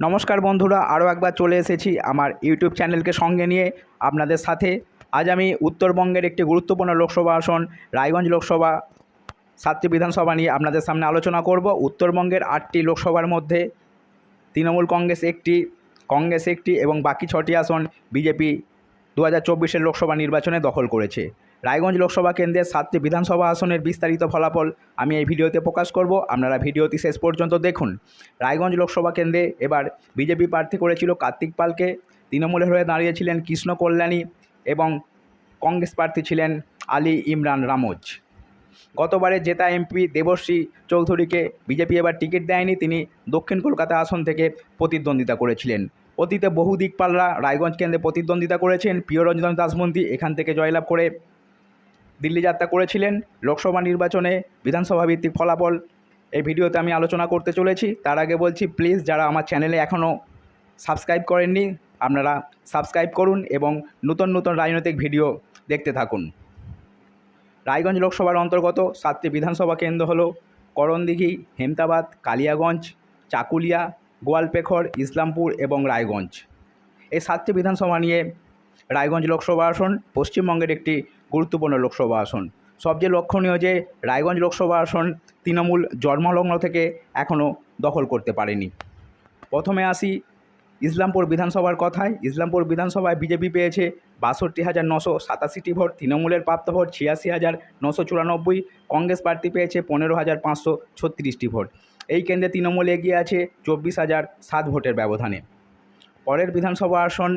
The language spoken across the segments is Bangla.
নমস্কার বন্ধুরা, আরও একবার চলে এসেছি আমার ইউটিউব চ্যানেলকে সঙ্গে নিয়ে আপনাদের সাথে। আজ আমি উত্তরবঙ্গের একটি গুরুত্বপূর্ণ লোকসভা আসন, রায়গঞ্জ লোকসভা, সাতটি বিধানসভা নিয়ে আপনাদের সামনে আলোচনা করব। উত্তরবঙ্গের আটটি লোকসভার মধ্যে তৃণমূল কংগ্রেস একটি কংগ্রেস একটি এবং বাকি ছটি আসন বিজেপি দু হাজার লোকসভা নির্বাচনে দখল করেছে। রায়গঞ্জ লোকসভা কেন্দ্রের সাতটি বিধানসভা আসনের বিস্তারিত ফলাফল আমি এই ভিডিওতে প্রকাশ করব। আপনারা ভিডিওটি শেষ পর্যন্ত দেখুন। রায়গঞ্জ লোকসভা কেন্দ্রে এবার বিজেপি প্রার্থী করেছিল কার্তিক পালকে। তৃণমূলের হয়ে দাঁড়িয়েছিলেন কৃষ্ণ কল্যাণী এবং কংগ্রেস প্রার্থী ছিলেন আলী ইমরান রামোজ। গতবারে জেতা এমপি দেবশ্রী চৌধুরীকে বিজেপি এবার টিকিট দেয়নি, তিনি দক্ষিণ কলকাতা আসন থেকে প্রতিদ্বন্দ্বিতা করেছিলেন। অতীতে বহু দিকপালরা রায়গঞ্জ কেন্দ্রে প্রতিদ্বন্দ্বিতা করেছেন প্রিয়রঞ্জন দাসমন্ত্রী এখান থেকে জয়লাভ করে দিল্লি যাত্রা করেছিলেন লোকসভা নির্বাচনে বিধানসভা ভিত্তিক ফলাফল। এই ভিডিওতে আমি আলোচনা করতে চলেছি। তার আগে বলছি প্লিজ যারা আমার চ্যানেলে এখনও সাবস্ক্রাইব করেননি, আপনারা সাবস্ক্রাইব করুন এবং নতুন নতুন রাজনৈতিক ভিডিও দেখতে থাকুন। রায়গঞ্জ লোকসভার অন্তর্গত সাতটি বিধানসভা কেন্দ্র হলো করণদিঘি, হেমতাবাদ, কালিয়াগঞ্জ, চাকুলিয়া, গোয়ালপেখর, ইসলামপুর এবং রায়গঞ্জ। এই সাতটি বিধানসভা নিয়ে রায়গঞ্জ লোকসভা আসন পশ্চিমবঙ্গের একটি গুরুত্বপূর্ণ লোকসভা আসন। সবচেয়ে লক্ষণীয় যে রায়গঞ্জ লোকসভা আসন তৃণমূল জন্মলগ্ন থেকে এখনও দখল করতে পারেনি। প্রথমে আসি ইসলামপুর বিধানসভার কথায়। ইসলামপুর বিধানসভায় বিজেপি পেয়েছে বাষট্টি হাজার নশো সাতাশিটি ভোট, তৃণমূলের প্রাপ্ত ভোট ছিয়াশি হাজার নশো চুরানব্বই, কংগ্রেস প্রার্থী পেয়েছে পনেরো হাজার পাঁচশো ছত্রিশটি ভোট। এই কেন্দ্রে তৃণমূল এগিয়ে আছে চব্বিশ হাজার সাত ভোটের ব্যবধানে। পরের বিধানসভা আসন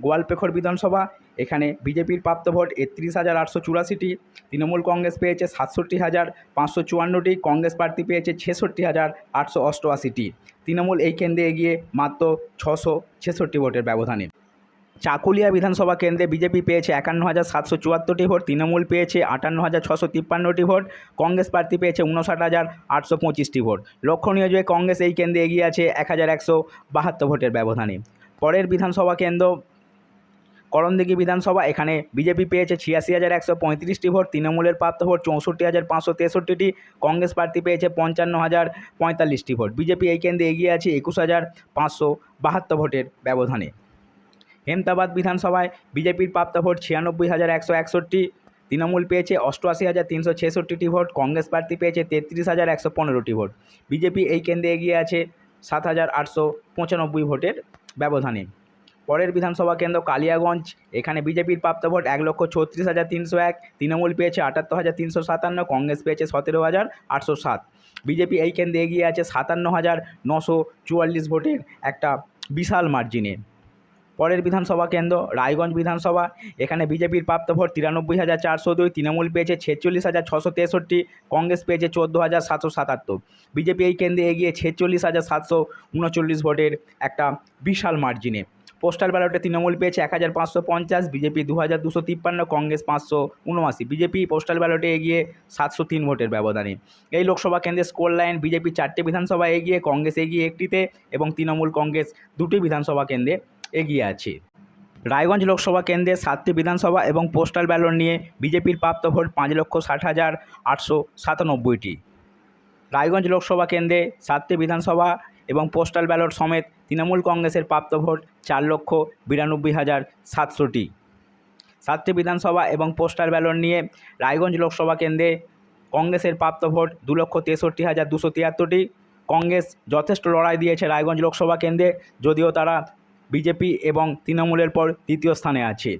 গোয়ালপেখর বিধানসভা। এখানে বিজেপির প্রাপ্ত ভোট একত্রিশ হাজার আটশো চুরাশিটি, তৃণমূল কংগ্রেস পেয়েছে সাতষট্টি হাজার পাঁচশো চুয়ান্নটি, কংগ্রেস প্রার্থী পেয়েছে ছেষট্টি হাজার আটশো অষ্টআশিটি। তৃণমূল এই কেন্দ্রে এগিয়ে মাত্র ছশো ছেষট্টি ভোটের ব্যবধানে। চাকুলিয়া বিধানসভা কেন্দ্রে বিজেপি পেয়েছে একান্ন হাজার সাতশো চুয়াত্তরটি ভোট, তৃণমূল পেয়েছে আটান্ন হাজার ছশো তিপ্পান্নটি ভোট, কংগ্রেস প্রার্থী পেয়েছে উনষাট হাজার আটশো পঁচিশটি ভোট। লক্ষণীয় যে কংগ্রেস এই কেন্দ্রে এগিয়ে আছে এক হাজার একশো বাহাত্তর ভোটের ব্যবধানে। পরের বিধানসভা কেন্দ্র করণদিঘি বিধানসভা, এখানে বিজেপি পেয়েছে ছিয়াশি হাজার একশো পঁয়ত্রিশটি ভোট, তৃণমূলের প্রাপ্ত ভোট চৌষট্টি হাজার পাঁচশো তেষট্টিটি, কংগ্রেস প্রার্থী পেয়েছে পঞ্চান্ন হাজার পঁয়তাল্লিশটি ভোট। বিজেপি এই কেন্দ্রে এগিয়ে আছে একুশ হাজার পাঁচশো বাহাত্তর ভোটের ব্যবধানে। হেমতাবাদ বিধানসভায় বিজেপির প্রাপ্ত ভোট ছিয়ানব্বই হাজার একশো একষট্টি, তৃণমূল পেয়েছে অষ্টআশি হাজার তিনশো ছেষট্টিটি ভোট, কংগ্রেস প্রার্থী পেয়েছে তেত্রিশ হাজার একশো পনেরোটি ভোট। বিজেপি এই কেন্দ্রে এগিয়ে আছে সাত হাজার আটশো পঁচানব্বই ভোটের ব্যবধানে। পরের বিধানসভা কেন্দ্র কালিয়াগঞ্জ। এখানে বিজেপির প্রাপ্ত ভোট এক লক্ষ ছত্রিশ হাজার তিনশো এক, তৃণমূল পেয়েছে আটাত্তর হাজার তিনশো সাতান্ন, কংগ্রেস পেয়েছে সতেরো হাজার আটশো সাত। বিজেপি এই কেন্দ্রে এগিয়ে আছে সাতান্ন হাজার নশো চুয়াল্লিশ ভোটের একটা বিশাল মার্জিনে। পরের বিধানসভা কেন্দ্র রায়গঞ্জ বিধানসভা। এখানে বিজেপির প্রাপ্ত ভোট তিরানব্বই হাজার চারশো দুই, তৃণমূল পেয়েছে ছেচল্লিশ হাজার ছশো তেষট্টি, কংগ্রেস পেয়েছে চোদ্দ হাজার সাতশো সাতাত্তর। বিজেপি এই কেন্দ্রে এগিয়ে ছেচল্লিশ হাজার সাতশো উনচল্লিশ ভোটের একটা বিশাল মার্জিনে। পোস্টাল ব্যালটে তৃণমূল পেয়েছে এক হাজার পাঁচশো পঞ্চাশ, বিজেপি দু হাজার দুশো তিপ্পান্ন, কংগ্রেস পাঁচশো উনআশি। বিজেপি পোস্টাল ব্যালটে এগিয়ে সাতশো তিন ভোটের ব্যবধানে। এই লোকসভা কেন্দ্রের স্কোর লাইন বিজেপি চারটে বিধানসভা এগিয়ে, কংগ্রেস এগিয়ে একটিতে এবং তৃণমূল কংগ্রেস দুটি বিধানসভা কেন্দ্রে এগিয়ে আছে। রায়গঞ্জ লোকসভা কেন্দ্রে সাতটি বিধানসভা এবং পোস্টাল ব্যালট নিয়ে বিজেপির প্রাপ্ত ভোট পাঁচ লক্ষ ষাট হাজার আটশো সাতানব্বইটি। রায়গঞ্জ লোকসভা কেন্দ্রে সাতটি বিধানসভা এবং পোস্টাল ব্যালট সমেত তৃণমূল কংগ্রেসের প্রাপ্ত ভোট চার লক্ষ বিরানব্বই হাজার সাতশোটি সাতটি বিধানসভা এবং পোস্টাল ব্যালট নিয়ে রায়গঞ্জ লোকসভা কেন্দ্রে কংগ্রেসের প্রাপ্ত ভোট দু লক্ষ তেষট্টি হাজার দুশো তিয়াত্তরটি। কংগ্রেস যথেষ্ট লড়াই দিয়েছে রায়গঞ্জ লোকসভা কেন্দ্রে, যদিও তারা বিজেপি এবং তৃণমূলের পর তৃতীয় স্থানে আছে।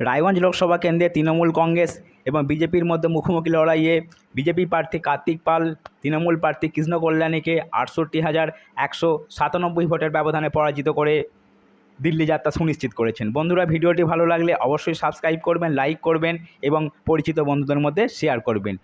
রায়গঞ্জ লোকসভা কেন্দ্রে তৃণমূল কংগ্রেস এবং বিজেপির মধ্যে মুখোমুখি লড়াইয়ে বিজেপি প্রার্থী কার্তিক পাল, তৃণমূল প্রার্থী কৃষ্ণ কল্যাণীকে আটষট্টি হাজার একশো সাতানব্বই ভোটের ব্যবধানে পরাজিত করে দিল্লি যাত্রা সুনিশ্চিত করেছেন। বন্ধুরা, ভিডিওটি ভালো লাগলে অবশ্যই সাবস্ক্রাইব করবেন লাইক করবেন এবং পরিচিত বন্ধুদের মধ্যে শেয়ার করবেন।